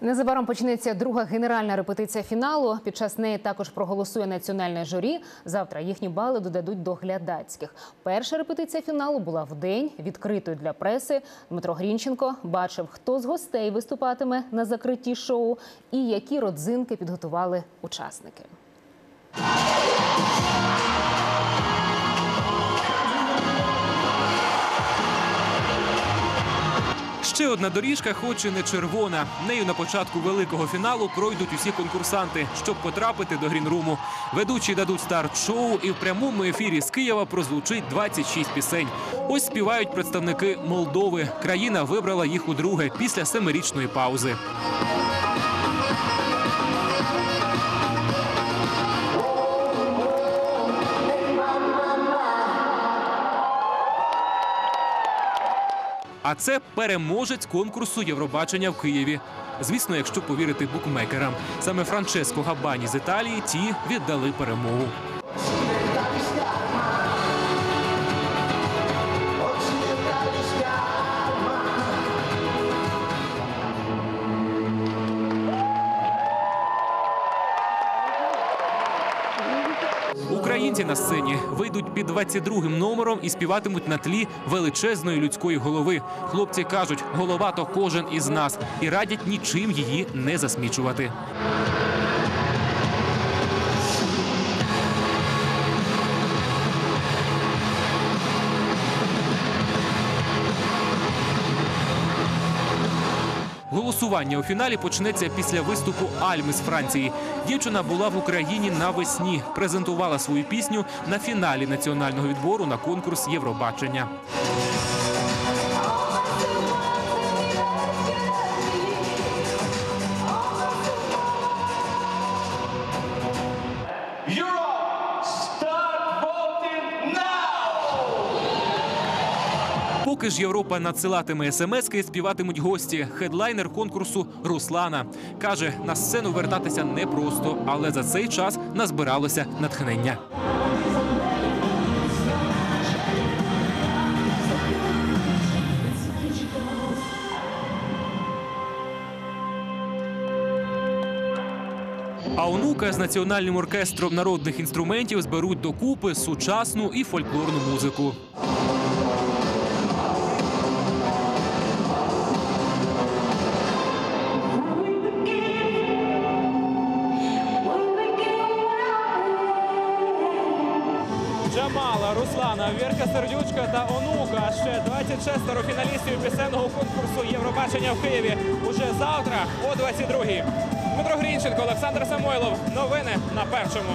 Незабаром почнеться друга генеральна репетиція фіналу. Під час неї також проголосує національне журі. Завтра їхні бали додадуть до глядацьких. Перша репетиція фіналу була в день, відкритою для преси. Дмитро Грінченко бачив, хто з гостей виступатиме на закритті шоу і які родзинки підготували учасники. Ще одна доріжка, хоч і не червона. Нею на початку великого фіналу пройдуть усі конкурсанти, щоб потрапити до грінруму. Ведучі дадуть старт шоу, і в прямому ефірі з Києва прозвучить 26 пісень. Ось співають представники Молдови. Країна вибрала їх удруге після семирічної паузи. А це переможець конкурсу Євробачення в Києві. Звісно, якщо повірити букмекерам, саме Франческо Габані з Італії ті віддали перемогу. Українці на сцені вийдуть під 22-м номером і співатимуть на тлі величезної людської голови. Хлопці кажуть, голова то кожен із нас і радять нічим її не засмічувати. Голосування у фіналі почнеться після виступу Альми з Франції. Дівчина була в Україні навесні, презентувала свою пісню на фіналі національного відбору на конкурс Євробачення. Поки ж Європа надсилатиме смски, співатимуть гості. Хедлайнер конкурсу Руслана каже, на сцену вертатися непросто, але за цей час назбиралося натхнення. А онука з національним оркестром народних інструментів зберуть докупи сучасну і фольклорну музику. Джамала, Руслана, Вірка Сердючка та онука. Ще 26 фіналістів пісенного конкурсу Євробачення в Києві. Уже завтра о 22-й. Дмитро Грінченко, Олександр Самойлов. Новини на першому.